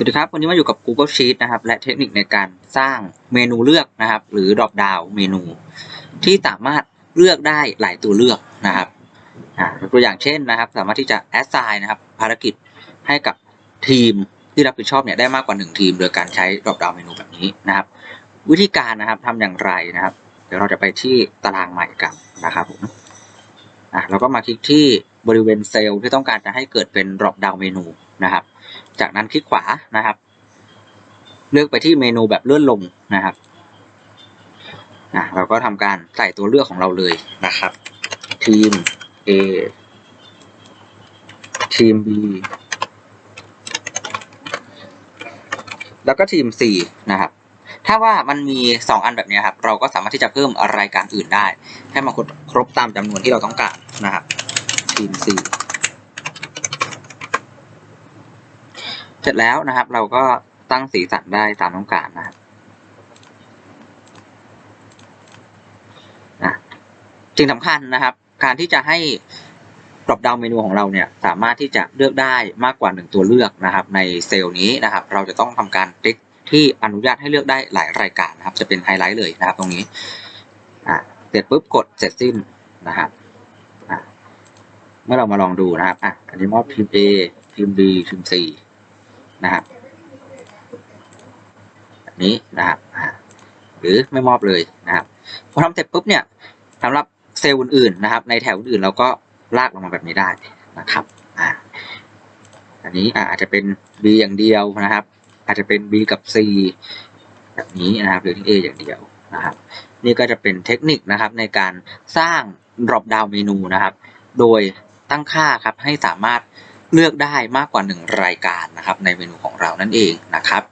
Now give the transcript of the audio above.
สวัสดีครับ วันนี้มาอยู่กับ Google Sheet นะครับ และเทคนิคในการสร้างเมนูเลือกนะครับ หรือ drop down เมนู ที่สามารถเลือกได้หลายตัวเลือกนะครับตัวอย่างเช่นนะครับ สามารถที่จะ assign นะครับ ภารกิจให้กับทีมที่รับผิดชอบเนี่ยได้มากกว่า 1 ทีม โดยการใช้ drop down เมนูแบบนี้นะครับ วิธีการนะครับทำอย่างไรนะครับ เดี๋ยวเราจะไปที่ตารางใหม่กันนะครับผมอะเราก็มาคลิกที่บริเวณเซลล์ที่ต้องการจะให้เกิดเป็น drop down เมนูนะครับ จากนั้นคลิกขวานะครับ เลือกไปที่เมนูแบบเลื่อนลงนะครับอะเราก็ทำการใส่ตัวเลือกของเราเลยนะครับทีม A ทีม B แล้วก็ทีม C นะครับ ถ้าว่ามันมี 2 อันแบบนี้ครับ เราก็สามารถที่จะเพิ่มรายการอื่นได้ ให้มันครบตามจำนวนที่เราต้องการนะครับ ทีม C เสร็จแล้วนะครับ เราก็ตั้งสีสันได้ตามต้องการนะครับนะสิ่งสำคัญนะครับ การที่จะให้ drop down เมนูของเราเนี่ยสามารถที่จะเลือกได้มากกว่าหนึ่งตัวเลือกนะครับ ในเซลล์นี้นะครับ เราจะต้องทำการติ๊กที่อนุญาตให้เลือกได้หลายรายการนะครับ จะเป็นไฮไลท์เลยนะครับ ตรงนี้อะเสร็จปุ๊บกดเสร็จสิ้นนะครับอะเมื่อเรามาลองดูนะครับอะอันนี้มอบทีม A ทีม B ทีม C นะครับแบบนี้นะครับหรือไม่มอบเลยนะครับพอทำเสร็จปุ๊บเนี่ยสำหรับเซลล์อื่นๆนะครับ ในแถวอื่นเราก็ลากลงมาแบบนี้ได้นะครับอ่าอันนี้อาอาจจะเป็น B อย่างเดียวนะครับ อาจจะเป็น B กับ C แบบนี้นะครับหรือที่ A อย่างเดียวนะครับ นี่ก็จะเป็นเทคนิคนะครับในการสร้าง drop down เมนูนะครับ โดยตั้งค่าครับให้สามารถ เลือกได้มากกว่า 1 รายการนะครับในเมนูของเรานั่นเองนะครับ